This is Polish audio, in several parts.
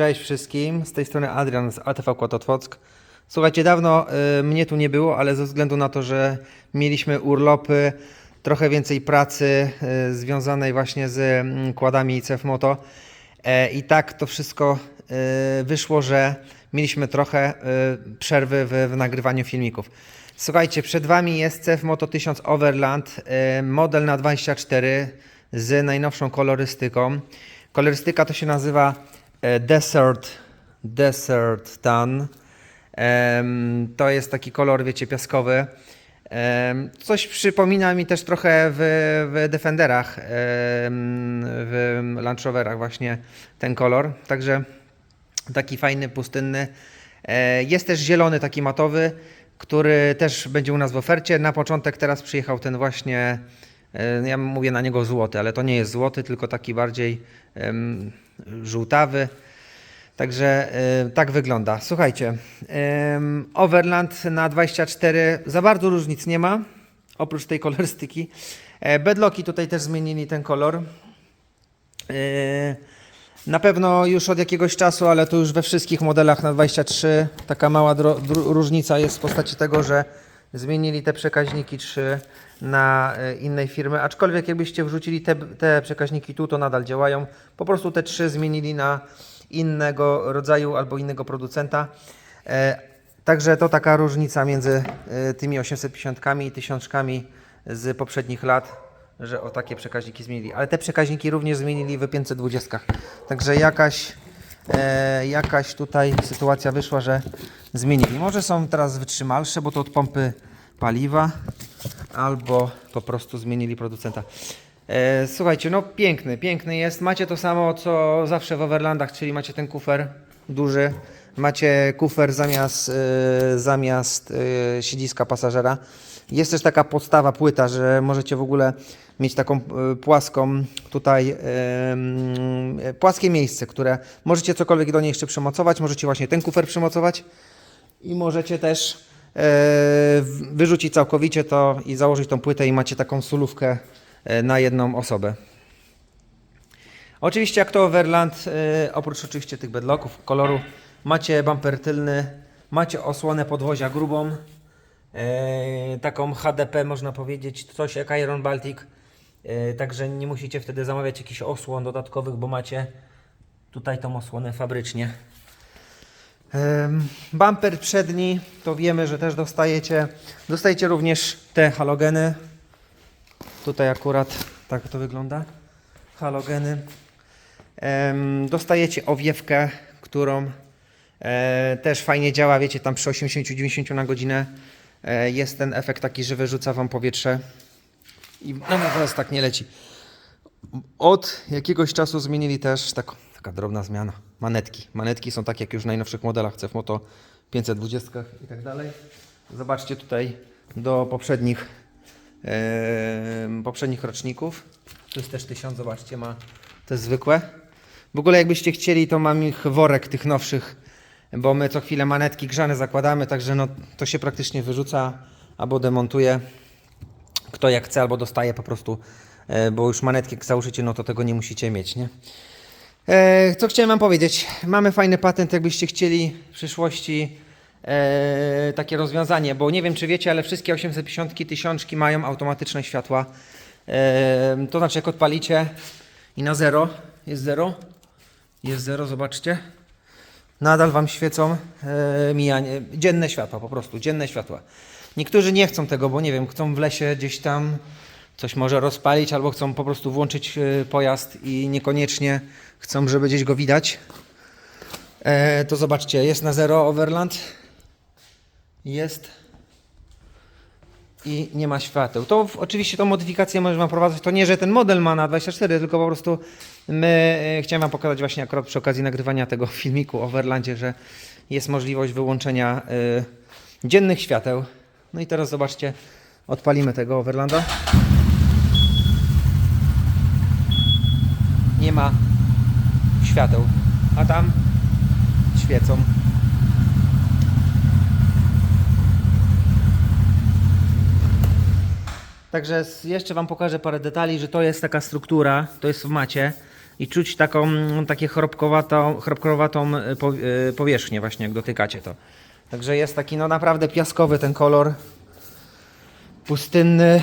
Cześć wszystkim, z tej strony Adrian z ATV Kłototwock. Słuchajcie, dawno y, mnie tu nie było, ale ze względu na to, że mieliśmy urlopy, trochę więcej pracy y, związanej właśnie z mm, kładami CF Moto e, i tak to wszystko y, wyszło, że mieliśmy trochę y, przerwy w, w nagrywaniu filmików. Słuchajcie, przed Wami jest CF Moto 1000 Overland, y, model na 24 z najnowszą kolorystyką. Kolorystyka to się nazywa Desert, Desert Tan. To jest taki kolor, wiecie, piaskowy. Coś przypomina mi też trochę w, w Defenderach, w Land Roverach właśnie ten kolor. Także taki fajny, pustynny. E, Jest też zielony, taki matowy, który też będzie u nas w ofercie. Na początek teraz przyjechał ten właśnie, e, ja mówię na niego złoty, ale to nie jest złoty, tylko taki bardziej żółtawy. Także e, tak wygląda. Słuchajcie, Overland na 24 za bardzo różnic nie ma, oprócz tej kolorystyki. E, Bedlocki tutaj też zmienili ten kolor. Na pewno już od jakiegoś czasu, ale to już we wszystkich modelach na 23 taka mała różnica jest w postaci tego, że zmienili te przekaźniki 3 na e, innej firmy, aczkolwiek jakbyście wrzucili te, te przekaźniki tu, to nadal działają. Po prostu te 3 zmienili na innego rodzaju albo innego producenta. E, Także to taka różnica między e, tymi 850 i 1000 z poprzednich lat że o takie przekaźniki zmienili. Ale te przekaźniki również zmienili w 520. Także jakaś, e, jakaś tutaj sytuacja wyszła, że zmienili. Może są teraz wytrzymalsze, bo to od pompy paliwa, albo po prostu zmienili producenta. E, słuchajcie, no piękny, piękny jest. Macie to samo, co zawsze w Overlandach, czyli macie ten kufer duży. Macie kufer zamiast, e, zamiast e, siedziska pasażera. Jest też taka podstawa płyta, że możecie w ogóle mieć taką e, płaską tutaj e, płaskie miejsce, które możecie cokolwiek do niej jeszcze przymocować. Możecie właśnie ten kufer przymocować i możecie też e, wyrzucić całkowicie to i założyć tą płytę i macie taką sulówkę e, na jedną osobę. Oczywiście jak to Overland, oprócz oczywiście tych bedlocków, koloru, macie bumper tylny, macie osłonę podwozia grubą, taką HDP można powiedzieć, coś jak Iron Baltic, także nie musicie wtedy zamawiać jakichś osłon dodatkowych, bo macie tutaj tą osłonę fabrycznie. Bumper przedni, to wiemy, że też dostajecie. Dostajecie również te halogeny. Tutaj akurat tak to wygląda. Halogeny. Dostajecie owiewkę, którą e, też fajnie działa, wiecie, tam przy 80-90 na godzinę e, jest ten efekt taki, że wyrzuca Wam powietrze i no, no, teraz tak nie leci. Od jakiegoś czasu zmienili też taką, taka drobna zmiana. Manetki. Manetki są tak jak już w najnowszych modelach CF Moto 520 i tak dalej. Zobaczcie tutaj do poprzednich em, poprzednich roczników. To jest też 1000, zobaczcie, ma te zwykłe. W ogóle jakbyście chcieli, to mam ich worek tych nowszych, bo my co chwilę manetki grzane zakładamy, także no, to się praktycznie wyrzuca albo demontuje kto jak chce, albo dostaje po prostu, e, bo już manetki jak założycie, no to tego nie musicie mieć, nie? E, co chciałem Wam powiedzieć? Mamy fajny patent, jakbyście chcieli w przyszłości e, takie rozwiązanie, bo nie wiem, czy wiecie, ale wszystkie 850 tysiączki mają automatyczne światła. To znaczy, jak odpalicie i na zero, jest zero, jest zero, zobaczcie, nadal Wam świecą mijanie, dzienne światła, po prostu dzienne światła. Niektórzy nie chcą tego, bo nie wiem, chcą w lesie gdzieś tam coś może rozpalić, albo chcą po prostu włączyć e, pojazd i niekoniecznie chcą, żeby gdzieś go widać. E, to zobaczcie, jest na zero Overland. Jest i nie ma świateł. To oczywiście tą modyfikację można prowadzić. To nie, że ten model ma na 24, tylko po prostu my e, chciałem Wam pokazać właśnie akurat przy okazji nagrywania tego filmiku o Overlandzie, że jest możliwość wyłączenia e, dziennych świateł. No i teraz zobaczcie, odpalimy tego Overlanda. Nie ma świateł, a tam świecą. Także jeszcze Wam pokażę parę detali, że to jest taka struktura, to jest w macie. i czuć taką, takie chropkowatą, chropkowatą e, e, powierzchnię właśnie jak dotykacie to. Także jest taki no naprawdę piaskowy ten kolor, pustynny,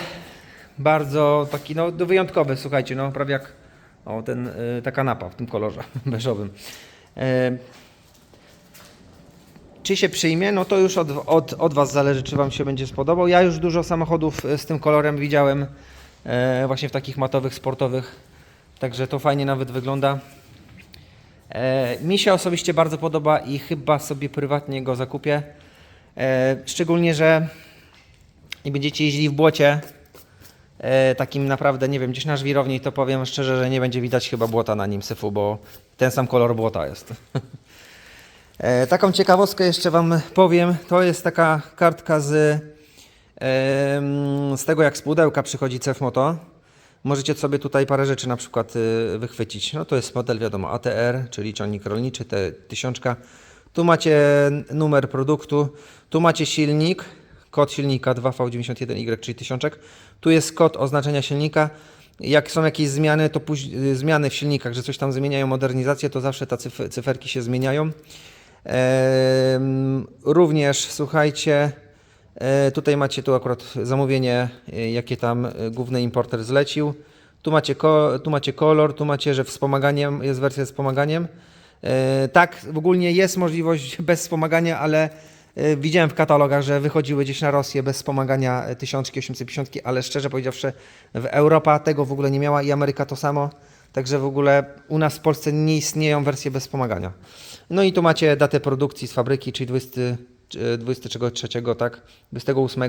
bardzo taki no wyjątkowy, słuchajcie, no prawie jak o, ten, e, ta kanapa w tym kolorze beżowym. E, czy się przyjmie? No to już od, od, od Was zależy, czy Wam się będzie spodobał. Ja już dużo samochodów e, z tym kolorem widziałem e, właśnie w takich matowych, sportowych, także to fajnie nawet wygląda. E, mi się osobiście bardzo podoba i chyba sobie prywatnie go zakupię. E, szczególnie, że i będziecie jeździli w błocie, e, takim naprawdę, nie wiem, gdzieś na żwirowni, to powiem szczerze, że nie będzie widać chyba błota na nim syfu, bo ten sam kolor błota jest. Taką ciekawostkę jeszcze Wam powiem. To jest taka kartka z, z tego, jak z pudełka przychodzi CF Moto. Możecie sobie tutaj parę rzeczy na przykład y, wychwycić. No to jest model, wiadomo, ATR, czyli ciągnik rolniczy, te tysiączka. Tu macie numer produktu, tu macie silnik, kod silnika 2V91Y, czyli tysiączek. Tu jest kod oznaczenia silnika. Jak są jakieś zmiany, to y, zmiany w silnikach, że coś tam zmieniają, modernizację, to zawsze te cyf- cyferki się zmieniają. Em, Również słuchajcie, tutaj macie tu akurat zamówienie, e, jakie tam e, główny importer zlecił. Tu macie, tu macie kolor, tu macie, że wspomaganiem jest wersja z wspomaganiem. E, Tak, ogólnie jest możliwość bez wspomagania, ale e, widziałem w katalogach, że wychodziły gdzieś na Rosję bez wspomagania e, 1850, ale szczerze powiedziawszy, w Europa tego w ogóle nie miała i Ameryka to samo. Także w ogóle u nas w Polsce nie istnieją wersje bez wspomagania. No i tu macie datę produkcji z fabryki, czyli 20, e, 23, tak? 28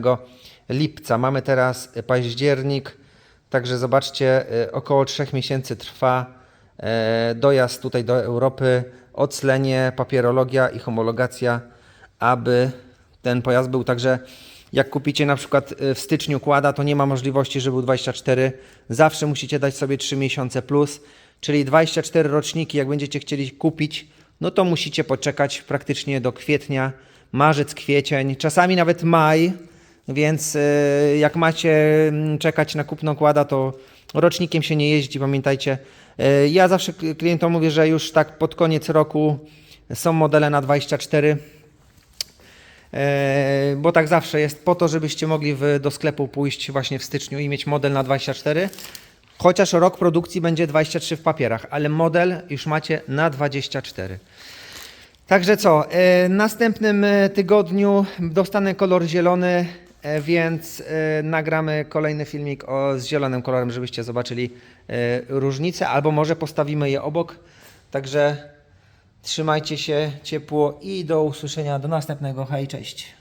lipca. Mamy teraz październik, także zobaczcie, e, około 3 miesięcy trwa e, dojazd tutaj do Europy, oclenie, papierologia i homologacja, aby ten pojazd był także jak kupicie na przykład y, w styczniu kłada, to nie ma możliwości, żeby był 24. Zawsze musicie dać sobie 3 miesiące plus, czyli 24 roczniki, jak będziecie chcieli kupić, no to musicie poczekać praktycznie do kwietnia, marzec, kwiecień, czasami nawet maj, więc y, jak macie czekać na kupno kłada, to rocznikiem się nie jeździ, pamiętajcie. Y, Ja zawsze klientom mówię, że już tak pod koniec roku są modele na 24. E, bo tak zawsze jest po to, żebyście mogli do sklepu pójść właśnie w styczniu i mieć model na 24. Chociaż rok produkcji będzie 23 w papierach, ale model już macie na 24. Także co, e, następnym e, tygodniu dostanę kolor zielony, e, więc nagramy kolejny filmik o, z zielonym kolorem, żebyście zobaczyli e, różnicę, albo może postawimy je obok. Także trzymajcie się ciepło i do usłyszenia do następnego. Hej, cześć.